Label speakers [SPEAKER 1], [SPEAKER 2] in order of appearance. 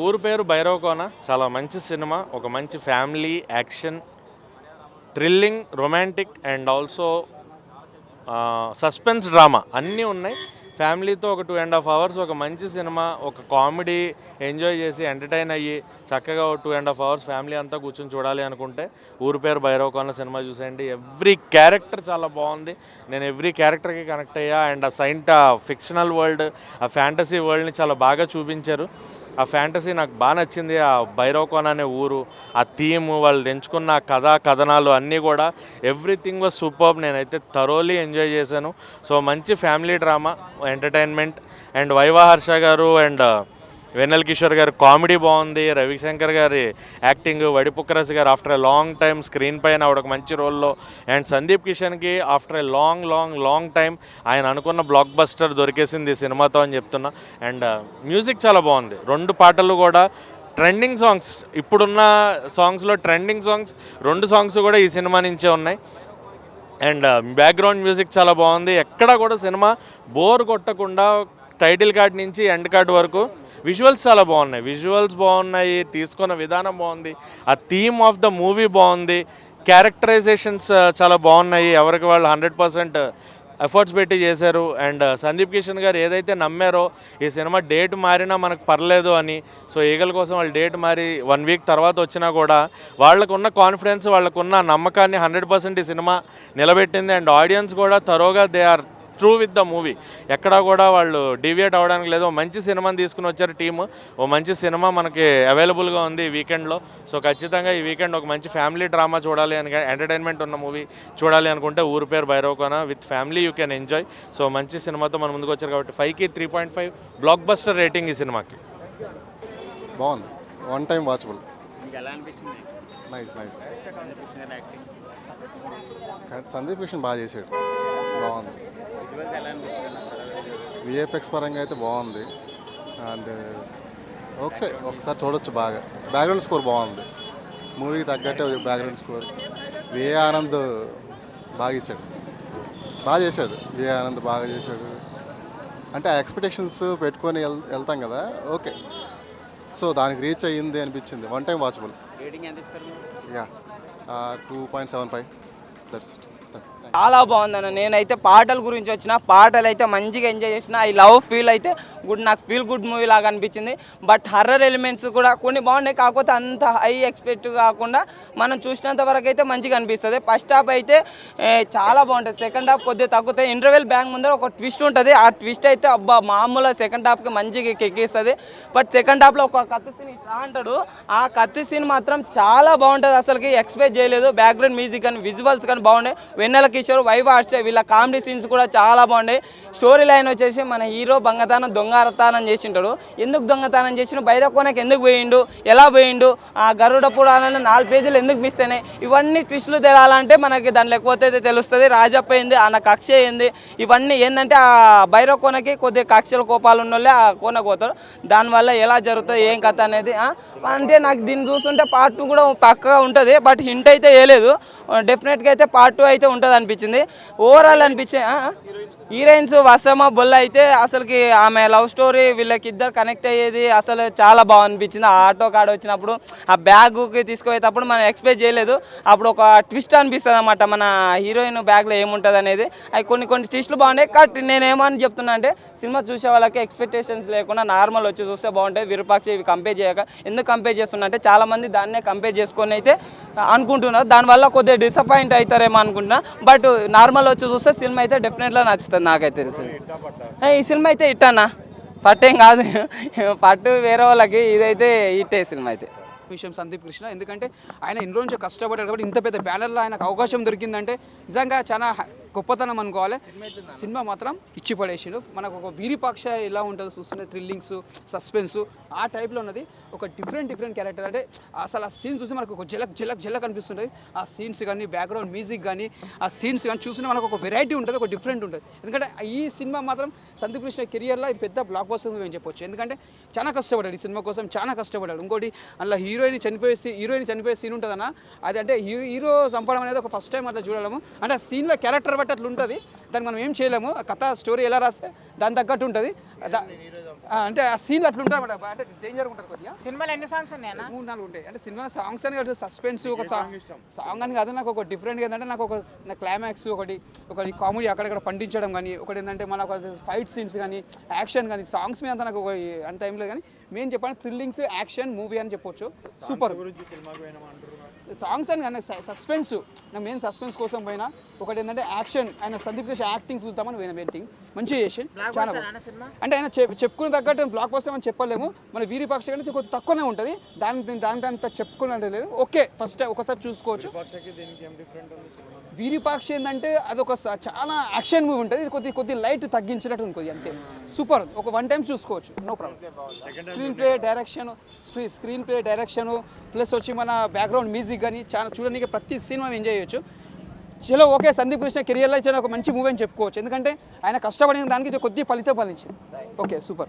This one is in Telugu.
[SPEAKER 1] ఊరు పేరు భైరవకోన. చాలా మంచి సినిమా ఒక మంచి family action thrilling romantic and also suspense drama. అన్నీ ఉన్నాయి. ఫ్యామిలీతో ఒక టూ అండ్ హాఫ్ అవర్స్ ఒక మంచి సినిమా ఒక కామెడీ ఎంజాయ్ చేసి ఎంటర్టైన్ అయ్యి చక్కగా ఒక two and half hours family అంతా కూర్చొని చూడాలి అనుకుంటే ఊరు పేరు భైరవకోన సినిమా చూసేయండి. ఎవ్రీ క్యారెక్టర్ చాలా బాగుంది. నేను ఎవ్రీ క్యారెక్టర్కి కనెక్ట్ అయ్యా. అండ్ ఆ సైంట్ ఆ ఫిక్షనల్ వరల్డ్ ఆ ఫ్యాంటసీ వరల్డ్ని చాలా బాగా చూపించారు. ఆ ఫ్యాంటసీ నాకు బాగా నచ్చింది. ఆ భైరవకోన అనే ఊరు ఆ థీమ్ వాళ్ళు ఎంచుకున్న కథ కథనాలు అన్నీ కూడా ఎవ్రీథింగ్ వాజ్ సూపర్ నేనైతే థరోలీ ఎంజాయ్ చేశాను. సో మంచి family drama entertainment and Viva Harsha garu and Vennela Kishore గారు కామెడీ బాగుంది రవిశంకర్ గారి acting వడిపుక్కరసి garu after a long time screen పైన ఆవిడ ఒక మంచి రోల్లో and Sandeep కిషన్కి after a long long long time ఆయన అనుకున్న బ్లాక్ బస్టర్ దొరికేసింది ఈ సినిమాతో అని చెప్తున్నా. అండ్ uh, మ్యూజిక్ చాలా బాగుంది. రెండు పాటలు కూడా ట్రెండింగ్ సాంగ్స్ ఇప్పుడున్న సాంగ్స్లో ట్రెండింగ్ సాంగ్స్ రెండు సాంగ్స్ కూడా ఈ సినిమా నుంచే ఉన్నాయి. అండ్ uh, బ్యాక్గ్రౌండ్ మ్యూజిక్ చాలా బాగుంది. ఎక్కడ కూడా సినిమా బోర్ కొట్టకుండా టైటిల్ కార్డ్ నుంచి ఎండ్ కార్డ్ వరకు విజువల్స్ చాలా బాగున్నాయి. విజువల్స్ బాగున్నాయి తీసుకున్న విధానం బాగుంది ఆ థీమ్ ఆఫ్ ద మూవీ బాగుంది క్యారెక్టరైజేషన్స్ చాలా బాగున్నాయి. ఎవరికి వాళ్ళు హండ్రెడ్ పర్సెంట్ ఎఫర్ట్స్ పెట్టి చేశారు. అండ్ సందీప్ కిషన్ గారు ఏదైతే నమ్మారో ఈ సినిమా డేట్ మారినా మనకు పర్లేదు అని సో ఈగల కోసం వాళ్ళు డేట్ మారి వన్ వీక్ తర్వాత వచ్చినా కూడా వాళ్ళకున్న కాన్ఫిడెన్స్ వాళ్ళకున్న నమ్మకాన్ని హండ్రెడ్ పర్సెంట్ ఈ సినిమా నిలబెట్టింది. అండ్ ఆడియన్స్ కూడా తరోగా they are true with the movie ఎక్కడా కూడా వాళ్ళు డీవియేట్ అవ్వడానికి లేదు. మంచి సినిమాని తీసుకుని వచ్చారు టీము. ఓ మంచి సినిమా మనకి అవైలబుల్గా ఉంది ఈ వీకెండ్లో సో ఖచ్చితంగా ఈ వీకెండ్ ఒక మంచి ఫ్యామిలీ డ్రామా చూడాలి అని ఎంటర్టైన్మెంట్ ఉన్న మూవీ చూడాలి అనుకుంటే Ooru Peru Bhairavakona with family you can enjoy so మంచి సినిమాతో మన ముందుకు వచ్చారు కాబట్టి ఫైవ్కి three point five blockbuster rating ఈ సినిమాకి.
[SPEAKER 2] బాగుంది. One time watchable nice nice
[SPEAKER 3] Krishna
[SPEAKER 2] Sandeep Kishan బాగా చేసాడు. బాగుంది. విఎఫ్ఎక్స్ పరంగా అయితే బాగుంది. అండ్ ఒకసారి ఒకసారి చూడొచ్చు బాగా. బ్యాక్గ్రౌండ్ స్కోర్ బాగుంది. మూవీకి తగ్గట్టే బ్యాక్గ్రౌండ్ స్కోర్ విఏ ఆనంద్ బాగా ఇచ్చాడు. బాగా చేశాడు. విఏ ఆనంద్ బాగా చేశాడు. అంటే ఆ ఎక్స్పెక్టేషన్స్ పెట్టుకొని వెళ్తాం కదా. ఓకే సో దానికి రీచ్ అయ్యింది అనిపించింది. One time watchable? Yeah two point seven five that's it
[SPEAKER 4] చాలా బాగుందన్న నేనైతే పాటల గురించి వచ్చిన పాటలు అయితే మంచిగా ఎంజాయ్ చేసిన ఐ లవ్ ఫీల్ అయితే గుడ్ నాకు ఫీల్ గుడ్ మూవీ లాగా అనిపించింది. బట్ హర్రర్ ఎలిమెంట్స్ కూడా కొన్ని బాగున్నాయి కాకపోతే అంత హై ఎక్స్పెక్ట్ కాకుండా మనం చూసినంత వరకు అయితే మంచిగా అనిపిస్తుంది. ఫస్ట్ హాఫ్ అయితే చాలా బాగుంటుంది. సెకండ్ హాఫ్ కొద్దిగా తగ్గుతాయి ఇంటర్వెల్ బ్యాంక్ ముందర ఒక ట్విస్ట్ ఉంటుంది. ఆ ట్విస్ట్ అయితే అబ్బా మామూలుగా సెకండ్ హాఫ్కి మంచిగా ఎక్కిస్తుంది. బట్ సెకండ్ హాఫ్లో ఒక కత్తి సీన్ ఇట్లా అంటాడు. ఆ కత్తి సీన్ మాత్రం చాలా బాగుంటుంది. అసలుకి ఎక్స్పెక్ట్ చేయలేదు. బ్యాక్గ్రౌండ్ మ్యూజిక్ కానీ విజువల్స్ కానీ బాగున్నాయి. వెన్నెలకి చేశారు వైవ్ ఆర్ట్స్ వీళ్ళ కామెడీ సీన్స్ కూడా చాలా బాగున్నాయి. స్టోరీ లైన్ వచ్చేసి మన హీరో బంగతానం దొంగతనం చేసింటాడు. ఎందుకు దొంగతనం చేసిన బైరకోనకి ఎందుకు పోయిండు? ఎలా పోయిండు? ఆ గరుడ పురాణాన్ని నాలుగు పేజీలు ఎందుకు మిస్ అయినాయి? ఇవన్నీ ట్విస్టులు తెలాలంటే మనకి దాని లేకపోతే తెలుస్తుంది. రాజప్ప ఏంది? ఆయన కక్ష ఏంది? ఇవన్నీ ఏంటంటే ఆ భైరవ కోనకి కొద్దిగా కక్షల కోపాలు ఉన్న వాళ్ళే ఆ కోనకు పోతారు. దానివల్ల ఎలా జరుగుతుంది ఏం కథ అనేది అంటే నాకు దీన్ని చూస్తుంటే పార్ట్ టూ కూడా పక్కగా ఉంటుంది బట్ హింట్ అయితే వేయలేదు డెఫినెట్గా అయితే పార్ట్ టూ అయితే ఉంటుంది అనిపించింది ఓవరాల్ అనిపించే హీరోయిన్స్ వసమ బొల్ల అయితే అసలుకి ఆమె లవ్ స్టోరీ వీళ్ళకి ఇద్దరు కనెక్ట్ అయ్యేది అసలు చాలా బాగా అనిపించింది. ఆ ఆటో కాడ వచ్చినప్పుడు ఆ బ్యాగ్కి తీసుకుపోయేటప్పుడు మనం ఎక్స్పెక్ట్ చేయలేదు. అప్పుడు ఒక ట్విస్ట్ అనిపిస్తుంది అనమాట మన హీరోయిన్ బ్యాగ్లో ఏముంటుంది అనేది అవి కొన్ని కొన్ని ట్విస్ట్లు బాగున్నాయి. కట్ నేనేమని చెప్తున్నా అంటే సినిమా చూసే వాళ్ళకి ఎక్స్పెక్టేషన్స్ లేకుండా నార్మల్ వచ్చి చూస్తే బాగుంటాయి విరూపాక్ష ఇవి కంపేర్ చేయక ఎందుకు కంపేర్ చేస్తున్నారంటే చాలామంది దాన్నే కంపేర్ చేసుకొని అయితే అనుకుంటున్నారు. దానివల్ల కొద్దిగా డిసప్పాయింట్ అవుతారేమో అనుకుంటున్నా. బట్ నార్మల్ వచ్చి చూస్తే సినిమా అయితే డెఫినెట్గా నచ్చుతుంది నాకైతే తెలిసి. ఈ సినిమా అయితే ఇట్టన్నా పట్టేం కాదు. పట్టు వేరే వాళ్ళకి ఇదైతే ఇట్టే సినిమా అయితే.
[SPEAKER 5] విషయం సందీప్ కృష్ణ. ఎందుకంటే ఆయన ఇన్ని రోజు కష్టపడ్డాడు కాబట్టి ఇంత పెద్ద బ్యానర్లో ఆయనకు అవకాశం దొరికిందంటే నిజంగా చాలా గొప్పతనం అనుకోవాలి. సినిమా మాత్రం ఇచ్చి పడేసిండు. మనకు ఒక వీరిపాక్ష ఎలా ఉంటుందో చూస్తుంటే థ్రిల్లింగ్స్ సస్పెన్స్ ఆ టైప్లో ఉన్నది. ఒక డిఫరెంట్ డిఫరెంట్ క్యారెక్టర్ అంటే అసలు ఆ సీన్స్ చూసి మనకు ఒక జలక్ జలక్ జలక్ అనిపిస్తుంటుంది ఆ సీన్స్ కానీ బ్యాక్గ్రౌండ్ మ్యూజిక్ కానీ ఆ సీన్స్ కానీ చూస్తుంటే మనకు ఒక వెరైటీ ఉంటుంది ఒక డిఫరెంట్ ఉంటుంది. ఎందుకంటే ఈ సినిమా మాత్రం సందీప్ కృష్ణ కెరియర్లో ఇది పెద్ద బ్లాక్ బస్టర్ అని చెప్పొచ్చు. ఎందుకంటే చాలా కష్టపడ్డాడు ఈ సినిమా కోసం చాలా కష్టపడ్డాడు ఇంకోటి అందులో హీరోయిన్ చనిపోయే హీరోయిన్ చనిపోయే సీన్ ఉంటుందన్న అది అంటే హీరో హీరో చంపడం అనేది ఒక ఫస్ట్ టైం అట్లా చూడడము. అంటే ఆ సీన్లో క్యారెక్టర్ బట్టి అట్లా ఉంటుంది దాన్ని మనం ఏం చేయలేము. ఆ కథ స్టోరీ ఎలా రాస్తే దాని తగ్గట్టు ఉంటుంది. దా- అంటే ఆ సీన్లు అట్లా ఉంటాయి అన్నమాట అంటే డేంజర్ ఉంటారు కొద్దిగా.
[SPEAKER 6] సినిమాలో ఎన్ని సాంగ్స్ ఉన్నాయన్న?
[SPEAKER 5] మూడు నాలుగు ఉంటాయి. అంటే సినిమా సాంగ్స్ అని కాదు సస్పెన్స్ ఒక సాంగ్ సాంగ్ అని కాదు నాకు ఒక డిఫరెంట్ ఏంటంటే నాకు ఒక క్లైమాక్స్ ఒకటి ఒకటి కామెడీ అక్కడక్కడ పండించడం కానీ ఒకటి ఏంటంటే మన ఒక ఫైట్ సీన్స్ కానీ యాక్షన్ కానీ సాంగ్స్ మీద అంతా నాకు ఒక అంత ఏం లేదు కానీ మెయిన్ చెప్పాలి థ్రిల్లింగ్స్ యాక్షన్ మూవీ అని చెప్పొచ్చు. సూపర్ సాంగ్స్ అని కానీ సస్పెన్స్ నా మెయిన్ సస్పెన్స్ కోసం పోయినా ఒకటి ఏంటంటే యాక్షన్ ఆయన సందీప్ యాక్టింగ్ చూద్దామని పోయిన పెయింటింగ్ మంచిగా చేసి చాలా అంటే ఆయన చెప్- చెప్పుకున్న తగ్గట్టు బ్లాక్ బస్టర్ అని చెప్పలేము. మన వీరిపక్ష కంటే కొంచెం తక్కువనే ఉంటుంది. దాని దానికి అంత చెప్పుకున్నట్టు లేదు. ఓకే ఫస్ట్ ఒకసారి చూసుకోవచ్చు. వీరిపాక్షి ఏంటంటే అదొక స- చాలా యాక్షన్ మూవీ ఉంటుంది. ఇది కొద్ది కొద్ది లైట్ తగ్గించినట్టు ఉంటుంది అంతే. సూపర్ ఒక వన్ టైం చూసుకోవచ్చు. No problem screenplay direction screenplay direction plus వచ్చి మన బ్యాక్గ్రౌండ్ మ్యూజిక్ కానీ చాలా చూడడానికి ప్రతి సినిమా ఎంజాయ్ చేయొచ్చు. చలో ఓకే సందీప్ కృష్ణ కెరియర్లో ఇచ్చిన ఒక మంచి మూవీ అని చెప్పుకోవచ్చు. ఎందుకంటే ఆయన కష్టపడిన దానికి కొద్దిగా ఫలితం ఫలించింది. Okay super